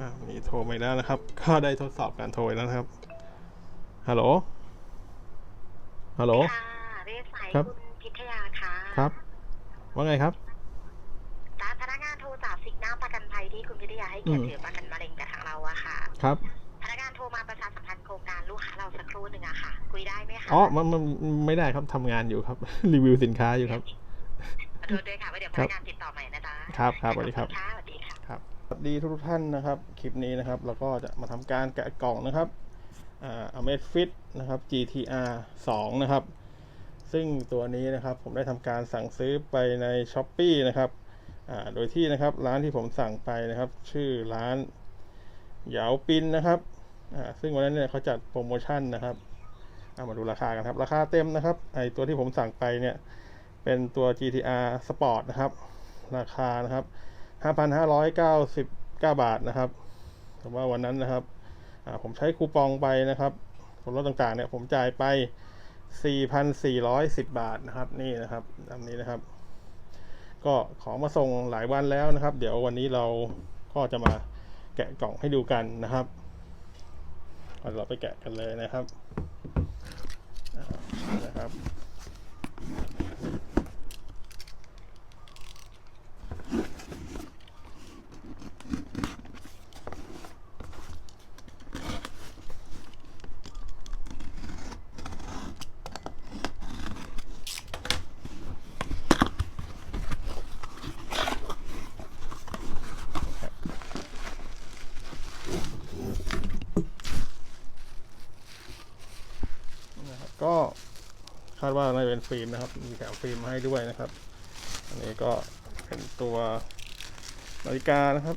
อ่ามีโทรมาอีกแล้วนะครับ ก็ได้ทดสอบการโทรอีกแล้วนะครับ ฮัลโหล ฮัลโหล ค่ะเรียกสายครับ คุณพิทยาค่ะครับ ว่าไงครับจ้าพนักงานโทรจากสิกหน้าประกันภัยที่คุณพิทยาให้เกียรอืติมถือประกันมะเร็งกับทางเราอะค่ะ ครับ พนักงานโทรมาประชาสัมพันธ์โครงการลูกค้าเราสักครู่หนึ่งอะค่ะ คุยได้ไหมคะอ๋อ มันมันไม่ได้ครับทำงานอยู่ครับ รีวิวสินค้าอยู่ครับ ขอโทษด้วยค่ะว่าเดี๋ยวพนักงานติดต่อใหม่นะจ๊ะครับครับสวัสดีครับค่ะสวัสดีค่ะครับ สวัสดีทุกท่านนะครับ คลิปนี้นะครับ เราก็จะมาทำการแกะกล่องนะครับอ่า Amazfit นะครับ GTR 2 นะครับ ซึ่งตัวนี้นะครับผมได้ทำการสั่งซื้อไปใน s h อ p e e นะครับอ่าโดยที่นะครับร้านที่ผมสั่งไปนะครับ ชื่อร้านเหยาปินนะครับอ่าซึ่งวันนั้นเนี่ยเขาจัดโปรโมชั่นนะครับเอามาดูราคากันครับ ราคาเต็มนะครับไอตัวที่ผมสั่งไปเนี่ยเป็นตัว GTR Sport นะครับ ราคานะครับ 5,599 บาทนะครับแต่ว่าวันนั้นนะครับผมใช้คูปองไปนะครับส่วนลดต่างๆเนี่ยผมจ่ายไป 4,410 บาทนะครับนี่นะครับอันนี้นะครับ ก็ของมาส่งหลายวันแล้วนะครับ เดี๋ยววันนี้เราก็จะมาแกะกล่องให้ดูกันนะครับเอาเราไปแกะกันเลยนะครับนะครับก็คาดว่าน่าจะเป็นฟิล์มนะครับ มีแถมฟิล์มมาให้ด้วยนะครับ อันนี้ก็เป็นตัวนาฬิกานะครับ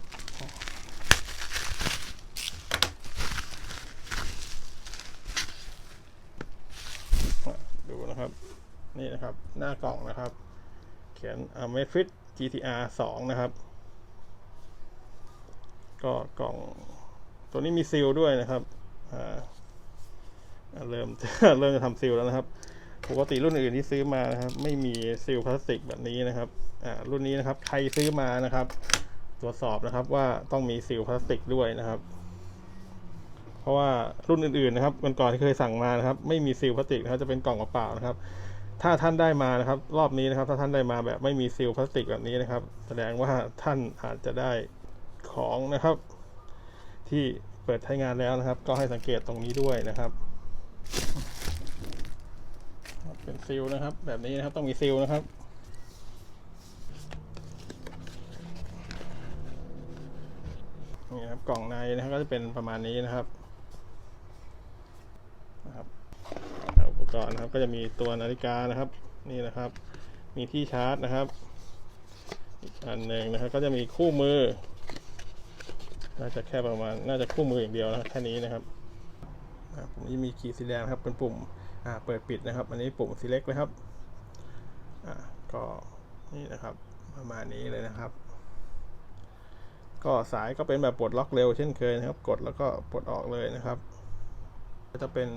ดูนะครับ นี่นะครับหน้ากล่องนะครับ เขียน Amazfit GTR 2 นะครับ ก็กล่องตัวนี้มีซีลด้วยนะครับเริ่มเริ่มจะทำซีลแล้วนะครับ ปกติรุ่นอื่นที่ซื้อมานะครับ ไม่มีซีลพลาสติกแบบนี้นะครับอ่ารุ่นนี้นะครับใครซื้อมานะครับ ตรวจสอบนะครับว่าต้องมีซีลพลาสติกด้วยนะครับ เพราะว่ารุ่นอื่นๆนะครับก่อนๆที่เคยสั่งมานะครับ ไม่มีซีลพลาสติกนะครับจะเป็นกล่องเปล่านะครับ ถ้าท่านได้มานะครับ รอบนี้นะครับ ถ้าท่านได้มาแบบไม่มีซีลพลาสติกแบบนี้นะครับ แสดงว่าท่านอาจจะได้ของนะครับ ที่เปิดใช้งานแล้วนะครับ ก็ให้สังเกตตรงนี้ด้วยนะครับ เป็นซิลนะครับ แบบนี้นะครับต้องมีซิลนะครับนี่ครับกล่องในนะครับก็จะเป็นประมาณนี้นะครับนะครับอุปกรณ์นะครับก็จะมีตัวนาฬิกานะครับ นี่นะครับ มีที่ชาร์จนะครับ อีกอันหนึ่งนะครับ ก็จะมีคู่มือน่าจะแค่ประมาณน่าจะคู่มืออย่างเดียวนะแค่นี้นะครับอ่าปุ่มนี้มีขีดสีแดงครับเป็นปุ่ม เปิดปิดนะครับ อันนี้ปุ่ม select นะครับก็นี่นะครับประมาณนี้เลยนะครับ ก็สายก็เป็นแบบปลดล็อกเร็วเช่นเคยนะครับ กดแล้วก็ปลดออกเลยนะครับ ก็จะเป็น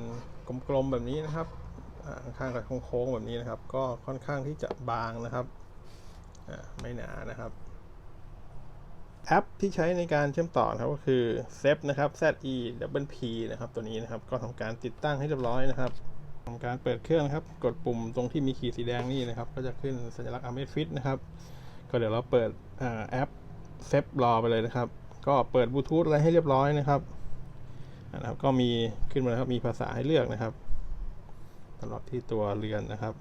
กลมๆแบบนี้นะครับข้างๆกับโค้งๆแบบนี้นะครับ ก็ค่อนข้างที่จะบางนะครับไม่หนานะครับแอปที่ใช้ในการเชื่อมต่อนะครับก็คือ z นะครับ z e w p นะครับตัวนี้นะครับ ก็ทำการติดตั้งให้เรียบร้อยนะครับ ทำการเปิดเครื่องนะครับ กดปุ่มตรงที่มีขีดสีแดงนี่นะครับ ก็จะขึ้นสัญลักษณ์ Amazfit นะครับ ก็เดี๋ยวเราเปิดอแอปเซฟรอไปเลยนะครับ ก็เปิดบลูทูธอะไรให้เรียบร้อยนะครับนะครับ ก็มีขึ้นมาครับมีภาษาให้เลือกนะครับสำหรับที่ตัวเรือนนะครับ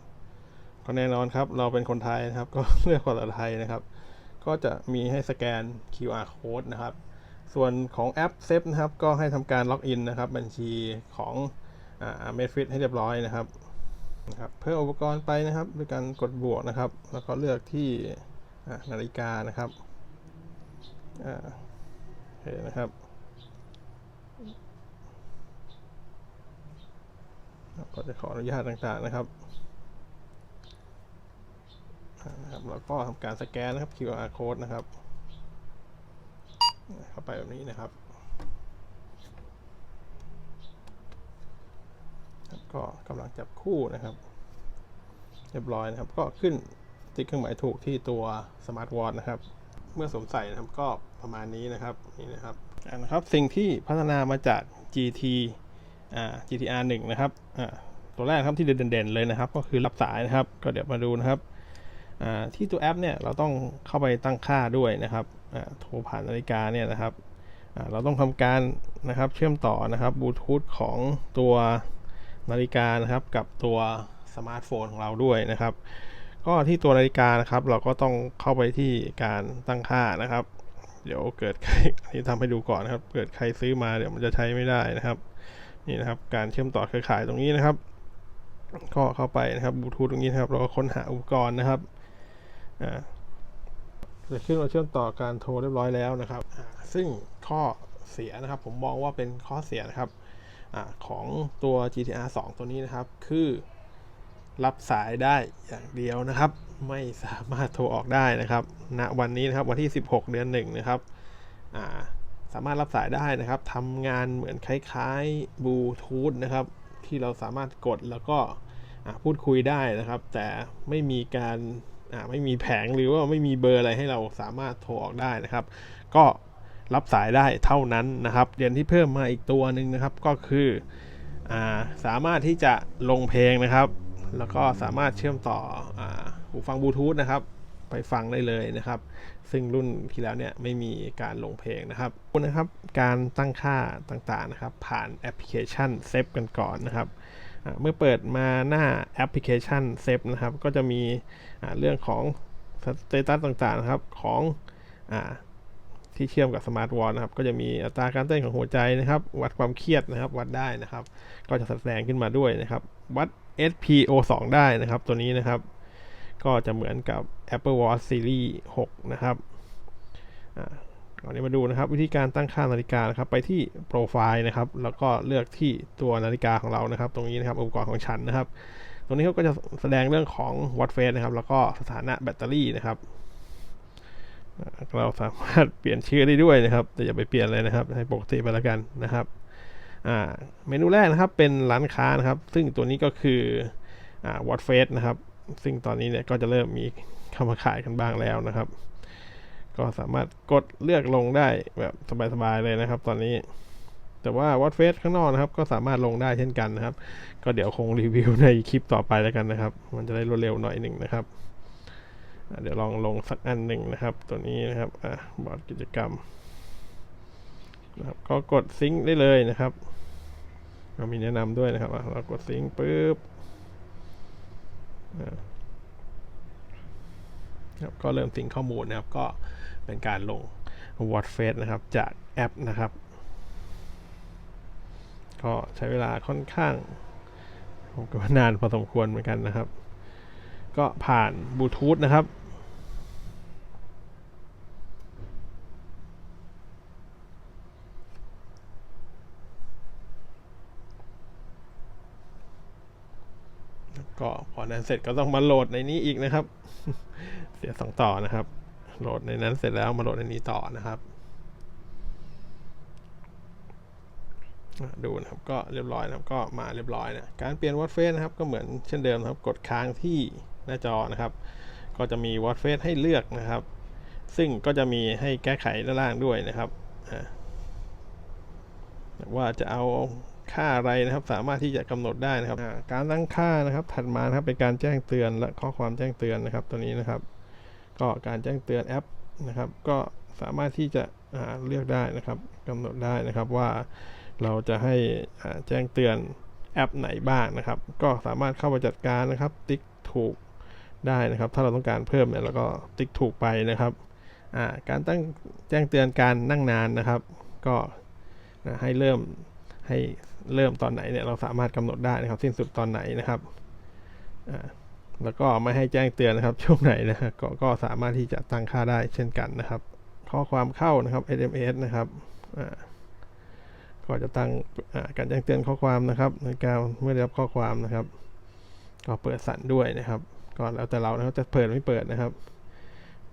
ก็แน่นอนครับ เราเป็นคนไทยนะครับ ก็เลือกภาษาไทยนะครับ ก็จะมีให้สแกน QR code นะครับ ส่วนของแอปเซฟนะครับ ก็ให้ทำการล็อกอินนะครับ บัญชีของ อ่า Medfit ให้เรียบร้อยนะครับนะครับเพิ่มอุปกรณ์ไปนะครับด้วยการกดบวกนะครับ แล้วก็เลือกที่นาฬิกานะครับอ่าโอเคนะครับก็จะขออนุญาตต่างๆนะครับนะครับแล้วก็ทำการสแกนนะครับ QR code นะครับ เข้าไปแบบนี้นะครับครับ ก็กำลังจับคู่นะครับ เรียบร้อยนะครับ ก็ขึ้นติ๊กเครื่องหมายถูกที่ตัวสมาร์ทวอทนะครับ เมื่อสวมใส่นะครับก็ประมาณนี้นะครับนี่นะครับอ่านะครับ สิ่งที่พัฒนามาจาก GT อ่า GTR 1นะครับอ่าตัวแรกครับที่เด่นๆเลยนะครับ ก็คือรับสายนะครับ ก็เดี๋ยวมาดูนะครับอ่าที่ตัวแอปเนี่ยเราต้องเข้าไปตั้งค่าด้วยนะครับอ่าโทรผ่านนาฬิกาเนี่ยนะครับอ่าเราต้องทำการนะครับเชื่อมต่อนะครับบลูทูธของตัว นาฬิกานะครับกับตัวสมาร์ทโฟนของเราด้วยนะครับ ก็ที่ตัวนาฬิกานะครับ เราก็ต้องเข้าไปที่การตั้งค่านะครับ เดี๋ยวเกิดใครอันนี้ทำให้ดูก่อนนะครับ เกิดใครซื้อมาเดี๋ยวมันจะใช้ไม่ได้นะครับนี่นะครับ การเชื่อมต่อเครือข่ายตรงนี้นะครับ ก็เข้าไปนะครับบลูทูธตรงนี้นะครับ เราก็ค้นหาอุปกรณ์นะครับอ่าจะขึ้นมาเชื่อมต่อการโทรเรียบร้อยแล้วนะครับอ่าซึ่งข้อเสียนะครับ ผมมองว่าเป็นข้อเสียนะครับ อของตัว GTR 2 ตัวนี้นะครับ คือรับสายได้อย่างเดียวนะครับ ไม่สามารถโทรออกได้นะครับณวันนี้นะครับวันที่ 16 เดือน1นะครับาสามารถรับสายได้นะครับทำงานเหมือนคล้ายๆบลูทูธนะครับ ที่เราสามารถกดแล้วก็พูดคุยได้นะครับ แต่ไม่มีการไม่มีแผงหรือว่าไม่มีเบอร์อะไรให้เราสามารถโทรออกได้นะครับ ก็ รับสายได้เท่านั้นนะครับเดือนที่เพิ่มมาอีกตัวหนึ่งนะครับก็คืออาสามารถที่จะลงเพลงนะครับ แล้วก็สามารถเชื่อมต่ออหูฟังบลูทูธนะครับ ไปฟังได้เลยนะครับ ซึ่งรุ่นที่แล้วเนี่ยไม่มีการลงเพลงนะครับนะครับ การตั้งค่าต่างๆนะครับ ผ่านแอปพลิเคชันเซฟกันก่อนนะครับเมื่อเปิดมาหน้าแอปพลิเคชันเซฟนะครับ ก็จะมีเรื่องของสเตตัสต่างๆนะครับของอา ที่เชื่อมกับสมาร์ทวอทนะครับ ก็จะมีอัตราการเต้นของหัวใจนะครับ วัดความเครียดนะครับ วัดได้นะครับ ก็จะแสดงขึ้นมาด้วยนะครับ วัด SPO2 ได้นะครับ ตัวนี้นะครับ ก็จะเหมือนกับ Apple Watch Series 6 นะครับอ่าตอนนี้มาดูนะครับ วิธีการตั้งค่านาฬิกานะครับ ไปที่โปรไฟล์นะครับ แล้วก็เลือกที่ตัวนาฬิกาของเรานะครับ ตรงนี้นะครับอุปกรณ์ของฉันนะครับ ตรงนี้เขาก็จะแสดงเรื่องของวัดเฟสนะครับ แล้วก็สถานะแบตเตอรี่นะครับ เราสามารถเปลี่ยนชื่อได้ด้วยนะครับ แต่อย่าไปเปลี่ยนเลยนะครับ ให้ปกติไปแล้วกันนะครับเมนูแรกนะครับเป็นร้านค้านะครับ ซึ่งตัวนี้ก็คือวอตเฟสนะครับ ซึ่งตอนนี้เนี่ยก็จะเริ่มมีเข้ามาขายกันบ้างแล้วนะครับ ก็สามารถกดเลือกลงได้แบบสบายๆเลยนะครับ ตอนนี้ แต่ว่าวอตเฟสข้างนอกนะครับ ก็สามารถลงได้เช่นกันนะครับ ก็เดี๋ยวคงรีวิวในคลิปต่อไปแล้วกันนะครับ มันจะได้รวดเร็วหน่อยหนึ่งนะครับ เดี๋ยวลองลงสักอันหนึ่งนะครับ ตัวนี้นะครับอ่าบอร์ดกิจกรรมนะครับก็กดซิงค์ได้เลยนะครับเรามีแนะนำด้วยนะครับเรากดซิงค์ปุ๊บครับก็เริ่มซิงค์ข้อมูลนะครับ ก็เป็นการลง w a t f a c e นะครับ จากแอปนะครับ ก็ใช้เวลาค่อนข้างผมก็นานพอสมควรเหมือนกันนะครับ ก็ผ่านบลูทูธนะครับ ก็พอนั้นเสร็จก็ต้องมาโหลดในนี้อีกนะครับ เสียสองต่อนะครับ โหลดในนั้นเสร็จแล้วมาโหลดในนี้ต่อนะครับดูนะครับก็เรียบร้อยนะครับก็มาเรียบร้อยนะการเปลี่ยนวอตเฟสนะครับก็เหมือนเช่นเดิมนะครับ กดค้างที่หน้าจอนะครับ ก็จะมีวอตเฟสให้เลือกนะครับ ซึ่งก็จะมีให้แก้ไขด้านล่างด้วยนะครับว่าจะเอา ค่าอะไรนะครับ สามารถที่จะกำหนดได้นะครับ การตั้งค่านะครับ ถัดมานะครับเป็นการแจ้งเตือนและข้อความแจ้งเตือนนะครับ ตัวนี้นะครับ ก็การแจ้งเตือนแอปนะครับ ก็สามารถที่จะเลือกได้นะครับกำหนดได้นะครับว่าเราจะให้แจ้งเตือนแอปไหนบ้างนะครับ ก็สามารถเข้าไปจัดการนะครับ ติ๊กถูกได้นะครับ ถ้าเราต้องการเพิ่มเนี่ยเราก็ติ๊กถูกไปนะครับการตั้งแจ้งเตือนการนั่งนานนะครับ ก็ให้เริ่มให้ เริ่มตอนไหนเนี่ยเราสามารถกำหนดได้นะครับสิ้นสุดตอนไหนนะครับแล้วก็ไม่ให้แจ้งเตือนนะครับช่วงไหนนะฮะก็ก็สามารถที่จะตั้งค่าได้เช่นกันนะครับ ข้อความเข้านะครับ SMS นะครับก็จะตั้งการแจ้งเตือนข้อความนะครับในการเมื่อได้รับข้อความนะครับ ก็เปิดสั่นด้วยนะครับ ก็แล้วแต่เรานะครับจะเปิดไม่เปิดนะครับ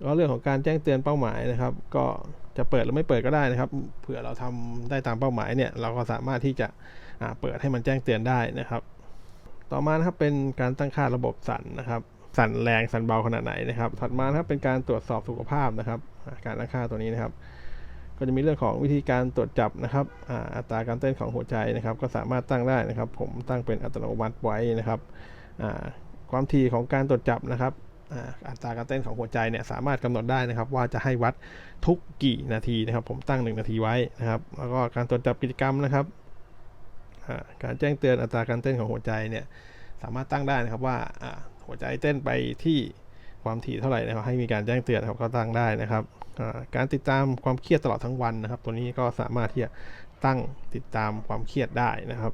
ก็เรื่องของการแจ้งเตือนเป้าหมายนะครับ ก็จะเปิดหรือไม่เปิดก็ได้นะครับ เผื่อเราทำได้ตามเป้าหมายเนี่ย เราก็สามารถที่จะ เปิดให้มันแจ้งเตือนได้นะครับ ต่อมานะครับเป็นการตั้งค่าระบบสั่นนะครับ สั่นแรงสั่นเบาขนาดไหนนะครับ ถัดมานะครับเป็นการตรวจสอบสุขภาพนะครับ การตั้งค่าตัวนี้นะครับ ก็จะมีเรื่องของวิธีการตรวจจับนะครับอัตราการเต้นของหัวใจนะครับ ก็สามารถตั้งได้นะครับ ผมตั้งเป็นอัตโนมัติไว้นะครับความถี่ของการตรวจจับนะครับอัตราการเต้นของหัวใจเนี่ยสามารถกำหนดได้นะครับ ว่าจะให้วัดทุกกี่นาทีนะครับ ผมตั้ง 1 นาทีไว้นะครับ แล้วก็การตรวจจับกิจกรรมนะครับ การแจ้งเตือนอัตราการเต้นของหัวใจเนี่ยสามารถตั้งได้นะครับว่าหัวใจเต้นไปที่ความถี่เท่าไหร่นะครับให้มีการแจ้งเตือนครับก็ตั้งได้นะครับการติดตามความเครียดตลอดทั้งวันนะครับ ตัวนี้ก็สามารถที่จะตั้งติดตามความเครียดได้นะครับ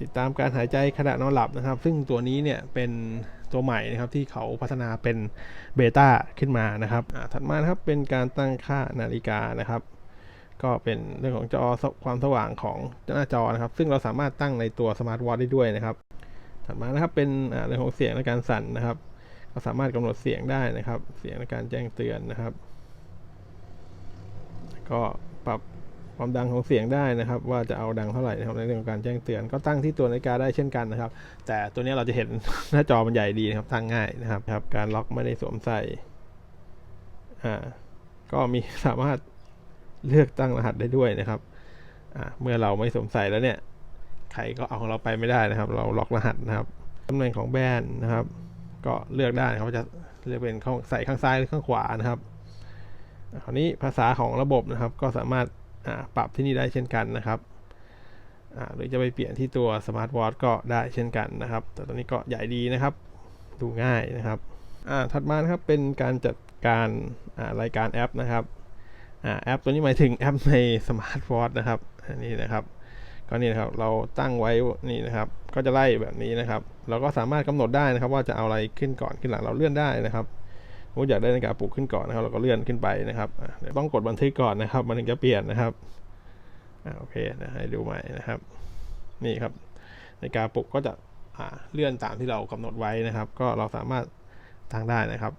ติดตามการหายใจขณะนอนหลับนะครับ ซึ่งตัวนี้เนี่ยเป็นตัวใหม่นะครับที่เขาพัฒนาเป็นเบต้าขึ้นมานะครับถัดมานะครับเป็นการตั้งค่านาฬิกานะครับ ก็เป็นเรื่องของจอความสว่างของหน้าจอนะครับ ซึ่งเราสามารถตั้งในตัวสมาร์ทวอทได้ด้วยนะครับ ถัดมานะครับเป็นเรื่องของเสียงและการสั่นนะครับ ก็สามารถกำหนดเสียงได้นะครับ เสียงในการแจ้งเตือนนะครับ ก็ปรับความดังของเสียงได้นะครับ ว่าจะเอาดังเท่าไหร่นะครับในเรื่องของการแจ้งเตือน ก็ตั้งที่ตัวนาฬิกาได้เช่นกันนะครับ แต่ตัวนี้เราจะเห็นหน้าจอมันใหญ่ดีนะครับตั้งง่ายนะครับครับการล็อกไม่ได้สวมใส่อ่าก็มีสามารถ เลือกตั้งรหัสได้ด้วยนะครับเมื่อเราไม่สวมใส่แล้วเนี่ยใครก็เอาของเราไปไม่ได้นะครับ เราล็อกรหัสนะครับตำแหน่งของแบรนด์นะครับ ก็เลือกได้นะครับว่าจะเลือกเป็นข้างใส่ข้างซ้ายหรือข้างขวานะครับคราวนี้ภาษาของระบบนะครับ ก็สามารถปรับที่นี่ได้เช่นกันนะครับหรือจะไปเปลี่ยนที่ตัวสมาร์ทวอทก็ได้เช่นกันนะครับ แต่ตัวนี้ก็ใหญ่ดีนะครับ ดูง่ายนะครับถัดมานะครับเป็นการจัดการรายการแอปนะครับ แอปตัวนี้หมายถึงแอปในสมาร์ทวอทนะครับอันนี้นะครับก็นี่นะครับเราตั้งไว้นี่นะครับ ก็จะไล่แบบนี้นะครับ เราก็สามารถกำหนดได้นะครับ ว่าจะเอาอะไรขึ้นก่อนขึ้นหลังเราเลื่อนได้นะครับสมมติอยากได้นาฬิกาปลุกขึ้นก่อนนะครับเราก็เลื่อนขึ้นไปนะครับต้องกดบันทึกก่อนนะครับ มันถึงจะเปลี่ยนนะครับอ่าโอเคนะให้ดูใหม่นะครับ นี่ครับนาฬิกาปลุกก็จะอ่าเลื่อนตามที่เรากำหนดไว้นะครับ ก็เราสามารถตั้งได้นะครับ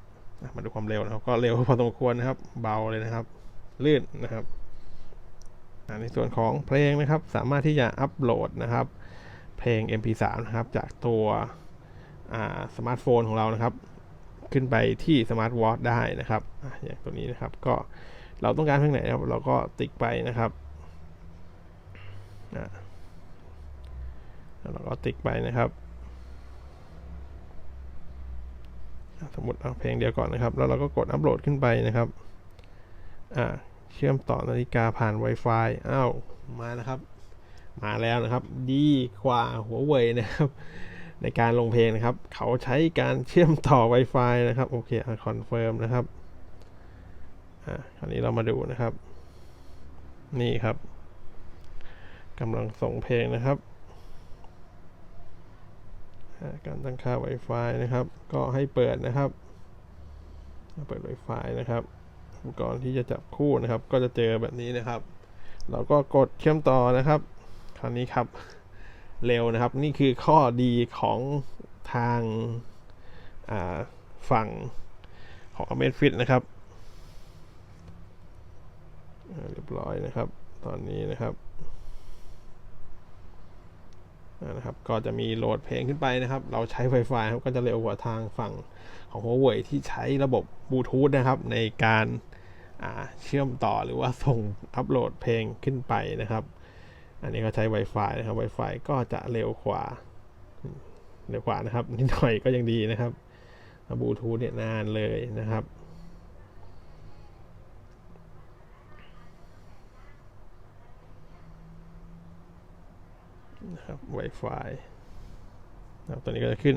มาดูความเร็วนะครับ ก็เร็วพอสมควรนะครับ เบาเลยนะครับ ลื่นนะครับในส่วนของเพลงนะครับสามารถที่จะอัปโหลดนะครับ เพลง MP3 นะครับ จากตัวสมาร์ทโฟนของเรานะครับ ขึ้นไปที่สมาร์ทวอทได้นะครับอย่างตัวนี้นะครับก็เราต้องการเพลงไหนครับเราก็ติ๊กไปนะครับแล้วเราก็ติ๊กไปนะครับ สมมติเอาเพลงเดียวก่อนนะครับ แล้วเราก็กดอัปโหลดขึ้นไปนะครับ อ่าเชื่อมต่อนาฬิกาผ่าน Wi-Fi อ้าวมานะครับ มาแล้วนะครับ ดีกว่าหัวเว่ยนะครับ ในการลงเพลงนะครับ เขาใช้การเชื่อมต่อ Wi-Fi นะครับ โอเคคอนเฟิร์มนะครับอ่าคราวนี้เรามาดูนะครับ นี่ครับกำลังส่งเพลงนะครับการตั้งค่า Wi-Fi นะครับ ก็ให้เปิดนะครับ เปิด Wi-Fi นะครับ อุปกรณ์ที่จะจับคู่นะครับ ก็จะเจอแบบนี้นะครับ เราก็กดเชื่อมต่อนะครับ คราวนี้ครับ เร็วนะครับ นี่คือข้อดีของทางาฝั่งของ a m a z f i t นะครับ เรียบร้อยนะครับ ตอนนี้นะครับ นะครับก็จะมีโหลดเพลงขึ้นไปนะครับ เราใช้ Wi-Fi ครับก็จะเร็วกว่าทางฝั่งของ Huawei ที่ใช้ระบบบลูทูธนะครับ ในการาเชื่อมต่อหรือว่าส่งอัปโหลดเพลงขึ้นไปนะครับ อันนี้ก็ใช้ Wi-Fi นะครับ Wi-Fi ก็จะเร็วกว่าเร็วกว่านะครับนิดหน่อยก็ยังดีนะครับบลูทูธเนี่ยนานเลยนะครับ นะครับ Wi-Fi นะครับตัวนี้ก็จะขึ้น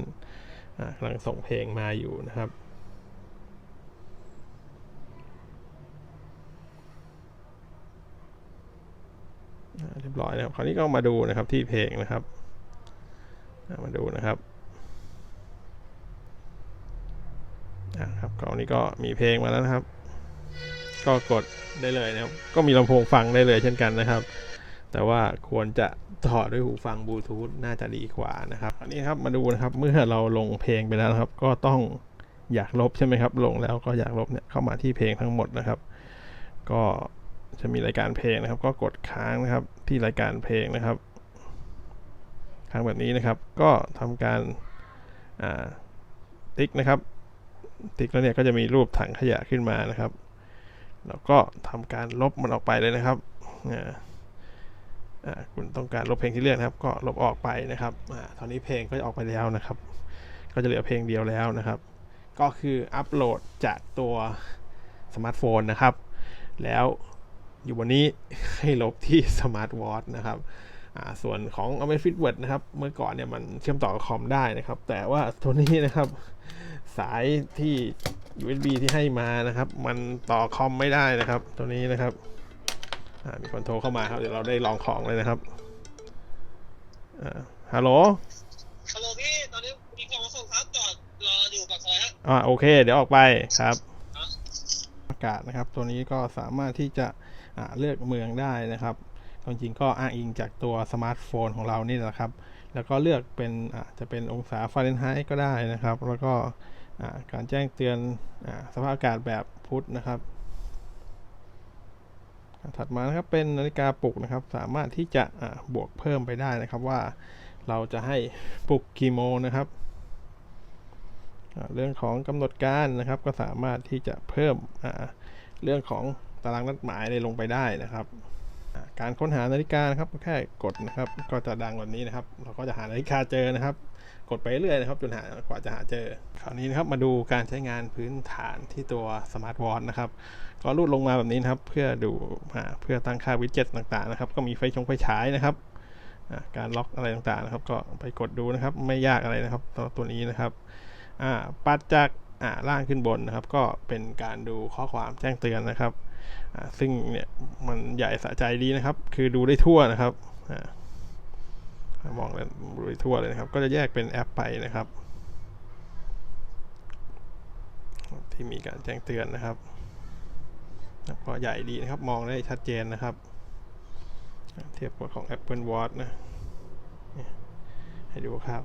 กำลังส่งเพลงมาอยู่นะครับเรียบร้อยนะครับ คราวนี้ก็มาดูนะครับที่เพลงนะครับ มาดูนะครับอ่าครับคราวนี้ก็มีเพลงมาแล้วนะครับ ก็กดได้เลยนะครับ ก็มีลำโพงฟังได้เลยเช่นกันนะครับ แต่ว่าควรจะต่อด้วยหูฟังบลูทูธน่าจะดีกว่านะครับ อันนี้ครับมาดูนะครับเมื่อเราลงเพลงไปแล้วนะครับ ก็ต้องอยากลบใช่ไหมครับ ลงแล้วก็อยากลบเนี่ยเข้ามาที่เพลงทั้งหมดนะครับ ก็จะมีรายการเพลงนะครับ ก็กดค้างนะครับที่รายการเพลงนะครับค้างแบบนี้นะครับ ก็ทำการาติ๊กนะครับ ติ๊กแล้วเนี่ยก็จะมีรูปถังขยะขึ้นมานะครับ แล้วก็ทำการลบมันออกไปเลยนะครับอ่า คุณต้องการลบเพลงที่เลือกนะครับ ก็ลบออกไปนะครับอตอนนี้เพลงก็จะออกไปแล้วนะครับ ก็จะเหลือเพลงเดียวแล้วนะครับ ก็คืออัปโหลดจากตัวสมาร์ทโฟนนะครับ แล้วอยู่บนนี้ให้ลบที่สมาร์ทวอทนะครับส่วนของ a m a z f i t Word นะครับ เมื่อก่อนเนี่ยมันเชื่อมต่อกับคอมได้นะครับ แต่ว่าตัวนี้นะครับ สายที่ USB ที่ให้มานะครับ มันต่อคอมไม่ได้นะครับ ตัวนี้นะครับ มีคนโทรเข้ามาครับ เดี๋ยวเราได้ลองของเลยนะครับอ่าฮัลโหล ฮัลโหลพี่ ตอนนี้มีของมาส่งครับจอดรออยู่ปากซอยฮะอ่าโอเค เดี๋ยวออกไปครับ อากาศนะครับ ตัวนี้ก็สามารถที่จะอ่าเลือกเมืองได้นะครับความจริงก็อ้างอิงจากตัวสมาร์ทโฟนของเรานี่แหละครับ แล้วก็เลือกเป็นอ่าจะเป็นองศาฟาเรนไฮต์ก็ได้นะครับ แล้วก็อ่าการแจ้งเตือนอาสภาพอากาศแบบพุธนะครับ ถัดมานะครับเป็นนาฬิกาปลุกนะครับ สามารถที่จะบวกเพิ่มไปได้นะครับว่าเราจะให้ปลุกกี่โมงนะครับเรื่องของกำหนดการนะครับ ก็สามารถที่จะเพิ่มเรื่องของตารางนัดหมายอะไรลงไปได้นะครับการค้นหานาฬิกานะครับแค่กดนะครับ ก็จะดังแบบนี้นะครับ เราก็จะหานาฬิกาเจอนะครับ กดไปเรื่อยนะครับจนหากว่าจะหาเจอ คราวนี้นะครับมาดูการใช้งานพื้นฐานที่ตัวสมาร์ทวอทนะครับก็รูดลงมาแบบนี้นะครับ เพื่อดูเพื่อตั้งค่าวิดเจ็ตต่างๆนะครับ ก็มีไฟชงไฟฉายนะครับการล็อกอะไรต่างๆนะครับ ก็ไปกดดูนะครับ ไม่ยากอะไรนะครับตัวตัวนี้นะครับปัดจากล่างขึ้นบนนะครับ ก็เป็นการดูข้อความแจ้งเตือนนะครับซึ่งเนี่ยมันใหญ่สะใจดีนะครับ คือดูได้ทั่วนะครับ มองเลยดูทั่วเลยนะครับ ก็จะแยกเป็นแอปไปนะครับ ที่มีการแจ้งเตือนนะครับก็ใหญ่ดีนะครับ มองได้ชัดเจนนะครับ เทียบกับของ Apple Watch นะเนี่ย ให้ดูครับ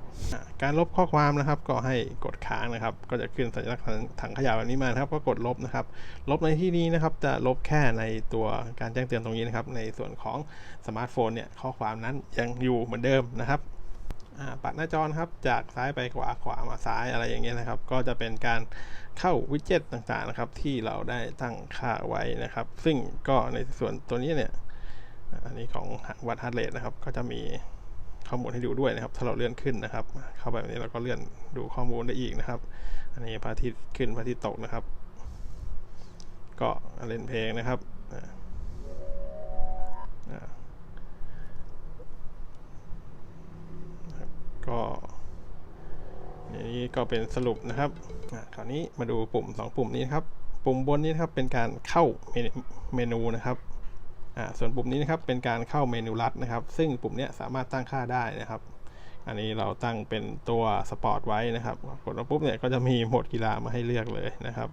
การลบข้อความนะครับ ก็ให้กดค้างนะครับ ก็จะขึ้นสัญลักษณ์ถังขยะแบบนี้มาครับ ก็กดลบนะครับ ลบในที่นี้นะครับ จะลบแค่ในตัวการแจ้งเตือนตรงนี้นะครับ ในส่วนของสมาร์ทโฟนเนี่ย ข้อความนั้นยังอยู่เหมือนเดิมนะครับปัดหน้าจอครับ จากซ้ายไปขวาขวามาซ้ายอะไรอย่างเงี้ยนะครับ ก็จะเป็นการเข้าวิดเจ็ตต่างๆนะครับ ที่เราได้ตั้งค่าไว้นะครับ ซึ่งก็ในส่วนตัวนี้เนี่ย อันนี้ของวัดฮาร์ดเรทนะครับ ก็จะมี ข้อมูลให้ดูด้วยนะครับ ถ้าเราเลื่อนขึ้นนะครับ เข้าไปแบบนี้เราก็เลื่อนดูข้อมูลได้อีกนะครับ อันนี้พระอาทิตย์ขึ้นพระอาทิตย์ตกนะครับ ก็เล่นเพลงนะครับอ่าอ่าก็นี่ก็เป็นสรุปนะครับคราวนี้มาดูปุ่ม 2 ปุ่มนี้นครับ ปุ่มบนนี้นครับเป็นการเข้าเมนูนะครับ ส่วนปุ่มนี้นะครับเป็นการเข้าเมนูลัดนะครับ ซึ่งปุ่มนี้สามารถตั้งค่าได้นะครับ อันนี้เราตั้งเป็นตัวสปอร์ตไว้นะครับ กดลงปุ๊บเนี่ยก็จะมีโหมดกีฬามาให้เลือกเลยนะครับ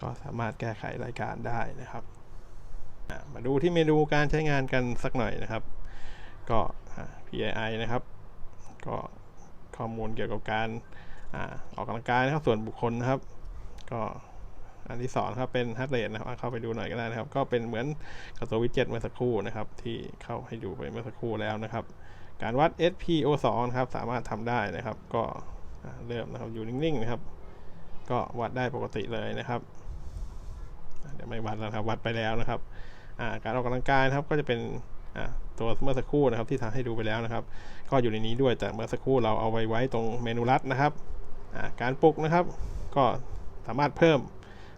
ก็สามารถแก้ไขรายการได้นะครับมาดูที่เมนูการใช้งานกันสักหน่อยนะครับ ก็ PII นะครับ ก็ข้อมูลเกี่ยวกับการอออกกำลังกายนะครับส่วนบุคคลนะครับ ก็ อันที่สองครับเป็นฮัตเรทนะครับเข้าไปดูหน่อยก็ได้นะครับ ก็เป็นเหมือนกับตัววิดเจ็ตเมื่อสักครู่นะครับ ที่เข้าให้ดูไปเมื่อสักครู่แล้วนะครับ การวัด SPO2 นะครับสามารถทำได้นะครับ ก็เริ่มนะครับอยู่นิ่งๆนะครับ ก็วัดได้ปกติเลยนะครับเดี๋ยวไม่วัดแล้วครับวัดไปแล้วนะครับการออกกำลังกายนะครับก็จะเป็นตัวเมื่อสักครู่นะครับที่ทำให้ดูไปแล้วนะครับ ก็อยู่ในนี้ด้วยแต่เมื่อสักครู่เราเอาไว้ไว้ตรงเมนูลัดนะครับการปลุกนะครับ ก็สามารถเพิ่ม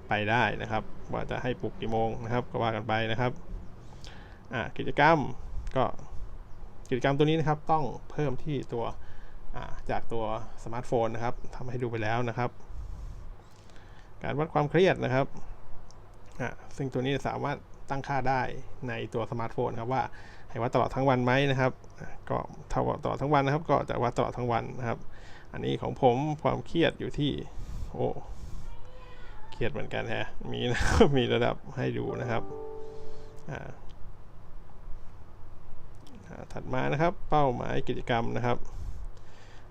ไปได้นะครับ ว่าจะให้ปลุกกี่โมงนะครับก็ว่ากันไปนะครับกิจกรรมก็กิจกรรมตัวนี้นะครับต้องเพิ่มที่ตัวาจากตัวสมาร์ทโฟนนะครับทำให้ดูไปแล้วนะครับ การวัดความเครียดนะครับซึ่งตัวนี้สามารถตั้งค่าได้ในตัวสมาร์ทโฟนครับว่าให้วัดตลอดทั้งวันไหมนะครับ ก็เท่ากับตลอดทั้งวันนะครับ ก็จะวัดตลอดทั้งวันนะครับ อันนี้ของผมความเครียดอยู่ที่โอ้ เครียดเหมือนกันแฮะ มีนะมีระดับให้ดูนะครับถัดมานะครับเป้าหมายกิจกรรมนะครับ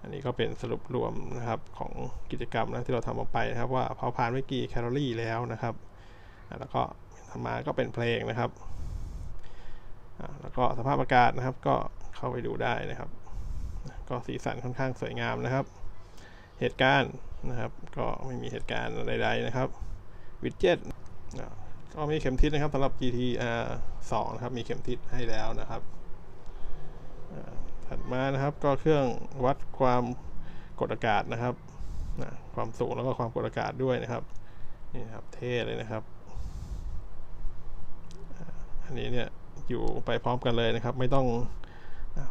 อันนี้ก็เป็นสรุปรวมนะครับของกิจกรรมนะที่เราทำออกไปนะครับ ว่าเผาผลาญไปกี่แคลอรี่แล้วนะครับแล้วก็ถัดมาก็เป็นเพลงนะครับแล้วก็สภาพอากาศนะครับก็เข้าไปดูได้นะครับ ก็สีสันค่อนข้างสวยงามนะครับ เหตุการณ์ นะครับ ก็ไม่มีเหตุการณ์ใดๆนะครับวิดเจ็ตก็มีเข็มทิศนะครับสำหรับ GT R 2นะครับ มีเข็มทิศให้แล้วนะครับถัดมานะครับก็เครื่องวัดความกดอากาศนะครับความสูงแล้วก็ความกดอากาศด้วยนะครับนี่ครับเท่เลยนะครับ อันนี้เนี่ยอยู่ไปพร้อมกันเลยนะครับ ไม่ต้อง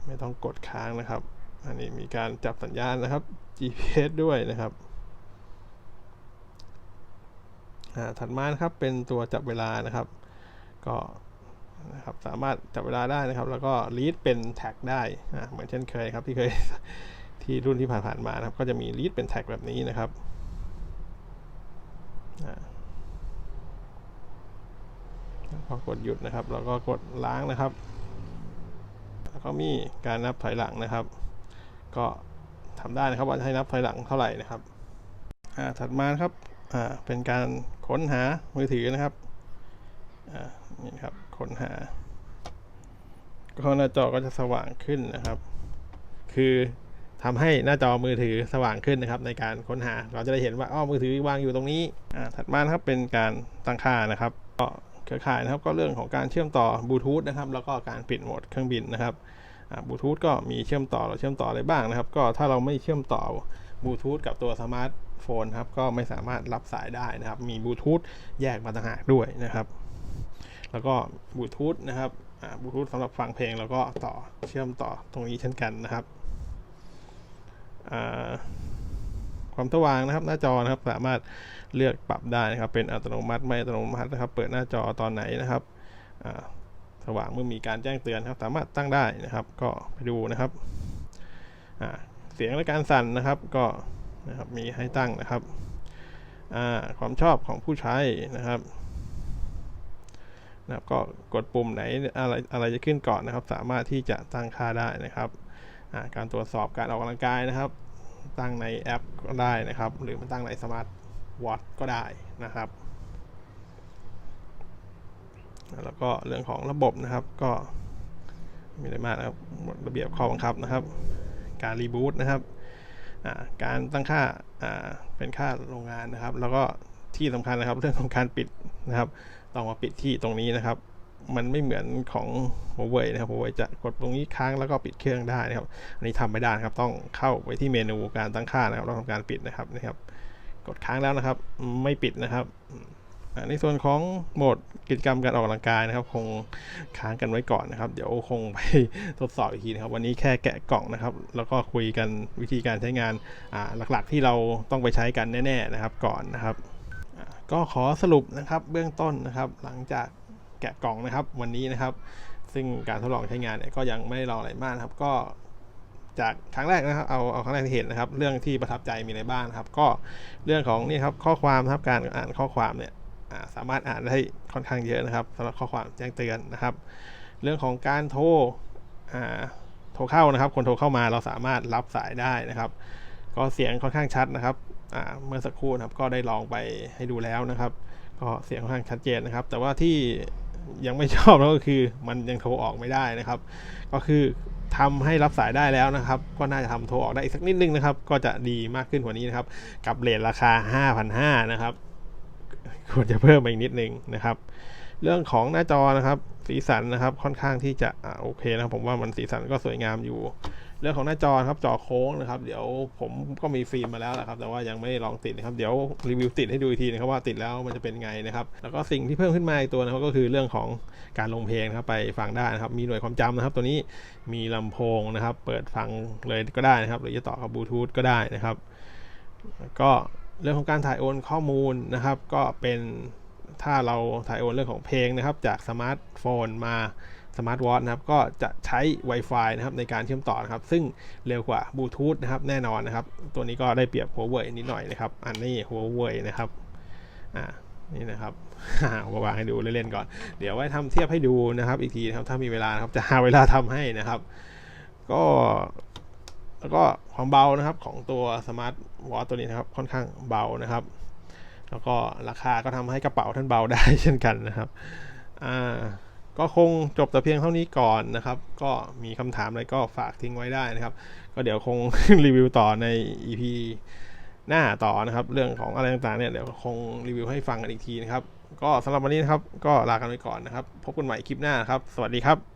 ไม่ต้องกดค้างนะครับ อันนี้มีการจับสัญญาณนะครับ GPS ด้วยนะครับอ่า ถัดมานะครับเป็นตัวจับเวลานะครับ ก็นะครับสามารถจับเวลาได้นะครับ แล้วก็ลีดเป็นแท็กได้อ่าเหมือนเช่นเคยครับที่เคยที่รุ่นที่ผ่านๆมานะครับ ก็จะมีลีดเป็นแท็กแบบนี้นะครับพอกดหยุดนะครับ แล้วก็กดล้างนะครับ แล้วก็มีการนับถอยหลังนะครับ ก็ทำได้นะครับว่าจะให้นับถอยหลังเท่าไหร่นะครับถัดมาครับ เป็นการค้นหามือถือนะครับนี่ครับค้นหาก็หน้าจอก็จะสว่างขึ้นนะครับ คือทำให้หน้าจอมือถือสว่างขึ้นนะครับ ในการค้นหาเราจะได้เห็นว่าอ้อมือถือวางอยู่ตรงนี้ถัดมานะครับเป็นการตั้งค่านะครับก็เครือข่ายนะครับก็เรื่องของการเชื่อมต่อบลูทูธนะครับแล้วก็การปิดโหมดเครื่องบินนะครับบลูทูธก็มีเชื่อมต่อเราเชื่อมต่ออะไรบ้างนะครับ ก็ถ้าเราไม่เชื่อมต่อบลูทูธกับตัวสมาร์ท โฟนครับก็ไม่สามารถรับสายได้นะครับ มีบลูทูธแยกมาต่างหากด้วยนะครับ แล้วก็บลูทูธนะครับบลูทูธสำหรับฟังเพลงแล้วก็ต่อเชื่อมต่อตรงนี้เช่นกันนะครับความสว่างนะครับ หน้าจอนะครับสามารถเลือกปรับได้นะครับ เป็นอัตโนมัติไม่อัตโนมัตินะครับ เปิดหน้าจอตอนไหนนะครับสว่างเมื่อมีการแจ้งเตือนครับ สามารถตั้งได้นะครับ ก็ไปดูนะครับเสียงและการสั่นนะครับ ก็ นะครับมีให้ตั้งนะครับความชอบของผู้ใช้นะครับนะครับก็กดปุ่มไหนอะไรอะไรจะขึ้นก่อนนะครับ สามารถที่จะตั้งค่าได้นะครับ การตรวจสอบการออกกำลังกายนะครับ ตั้งในแอปก็ได้นะครับ หรือมันตั้งในสมาร์ทวอทก็ได้นะครับ แล้วก็เรื่องของระบบนะครับก็มีอะไรมากนะครับระเบียบข้อบังคับนะครับ การรีบูตนะครับ การตั้งค่าเป็นค่าโรงงานนะครับ แล้วก็ที่สำคัญนะครับ เรื่องของการปิดนะครับต้องมาปิดที่ตรงนี้นะครับ มันไม่เหมือนของ Huawei นะครับ Huawei จะกดตรงนี้ค้างแล้วก็ปิดเครื่องได้นะครับ อันนี้ทำไม่ได้นะครับ ต้องเข้าไปที่เมนูการตั้งค่านะครับต้วทำการปิดนะครับนะครับ กดค้างแล้วนะครับ ไม่ปิดนะครับ ในส่วนของโหมดกิจกรรมการออกกำลังกายนะครับ คงค้างกันไว้ก่อนนะครับ เดี๋ยวคงไปทดสอบอีกทีนะครับ วันนี้แค่แกะกล่องนะครับ แล้วก็คุยกันวิธีการใช้งานหลักๆ ที่เราต้องไปใช้กันแน่ ๆนะครับก่อนนะครับ ก็ขอสรุปนะครับเบื้องต้นนะครับ หลังจากแกะกล่องนะครับ วันนี้นะครับ ซึ่งการทดลองใช้งานเนี่ยก็ยังไม่ได้ลองอะไรมากครับ ก็จากครั้งแรกนะครับเอาเอาครั้งแรกที่เห็นนะครับ เรื่องที่ประทับใจมีอะไรบ้างนครับ ก็เรื่องของนี่ครับข้อความครับการอ่านข้อความเนี่ย สามารถอ่านได้ค่อนข้างเยอะนะครับสำหรับข้อความแจ้งเตือนนะครับ เรื่องของการโทรโทรเข้านะครับ คนโทรเข้ามาเราสามารถรับสายได้นะครับ ก็เสียงค่อนข้างชัดนะครับเมื่อสักครู่นะครับก็ได้ลองไปให้ดูแล้วนะครับ ก็เสียงค่อนข้างชัดเจนนะครับ แต่ว่าที่ยังไม่ชอบแล้วก็คือมันยังโทรออกไม่ได้นะครับ ก็คือทำให้รับสายได้แล้วนะครับ ก็น่าจะทำโทรออกได้อีกสักนิดนึงนะครับ ก็จะดีมากขึ้นกว่านี้นะครับ กับเลทราคา 5,500นะครับ ควรจะเพิ่มมาอีกนิดนึงนะครับ เรื่องของหน้าจอนะครับ สีสันนะครับค่อนข้างที่จะอ่าโอเคนะผมว่ามันสีสันก็สวยงามอยู่ เรื่องของหน้าจอครับจอโค้งนะครับ เดี๋ยวผมก็มีฟิล์มมาแล้วนะครับ แต่ว่ายังไม่ลองติดนะครับ เดี๋ยวรีวิวติดให้ดูอีกทีนะครับว่าติดแล้วมันจะเป็นไงนะครับ แล้วก็สิ่งที่เพิ่มขึ้นมาอีกตัวนะครับก็คือเรื่องของการลงเพลงครับไปฟังได้นะครับ มีหน่วยความจำนะครับ ตัวนี้มีลำโพงนะครับ เปิดฟังเลยก็ได้นะครับ หรือจะต่อกับบลูทูธก็ได้นะครับ ก็ เรื่องของการถ่ายโอนข้อมูลนะครับ ก็เป็นถ้าเราถ่ายโอนเรื่องของเพลงนะครับ จากสมาร์ทโฟนมาสมาร์ทวอทนะครับ ก็จะใช้ Wi-Fi นะครับในการเชื่อมต่อนะครับ ซึ่งเร็วกว่าบลูทูธนะครับ แน่นอนนะครับ ตัวนี้ก็ได้เปรียบ Huawei นิดหน่อยนะครับ อันนี้ Huawei นะครับ อ่า นี่นะครับอามาวางให้ดูเล่นๆก่อน เดี๋ยวไว้ทำเทียบให้ดูนะครับ อีกทีนะครับ ถ้ามีเวลานะครับ จะหาเวลาทำให้นะครับ ก็ แล้วก็ความเบานะครับของตัวสมาร์ทวอทตัวนี้นะครับ ค่อนข้างเบานะครับ แล้วก็ราคาก็ทำให้กระเป๋าท่านเบาได้เช่นกันนะครับอ่าก็คงจบแต่เพียงเท่านี้ก่อนนะครับ ก็มีคำถามอะไรก็ฝากทิ้งไว้ได้นะครับ ก็เดี๋ยวคงรีวิวต่อใน EP หน้าต่อนะครับ เรื่องของอะไรต่างๆเนี่ยเดี๋ยวคงรีวิวให้ฟังกันอีกทีนะครับ ก็สำหรับวันนี้นะครับ ก็ลากันไปก่อนนะครับ พบกันใหม่คลิปหน้าครับ สวัสดีครับ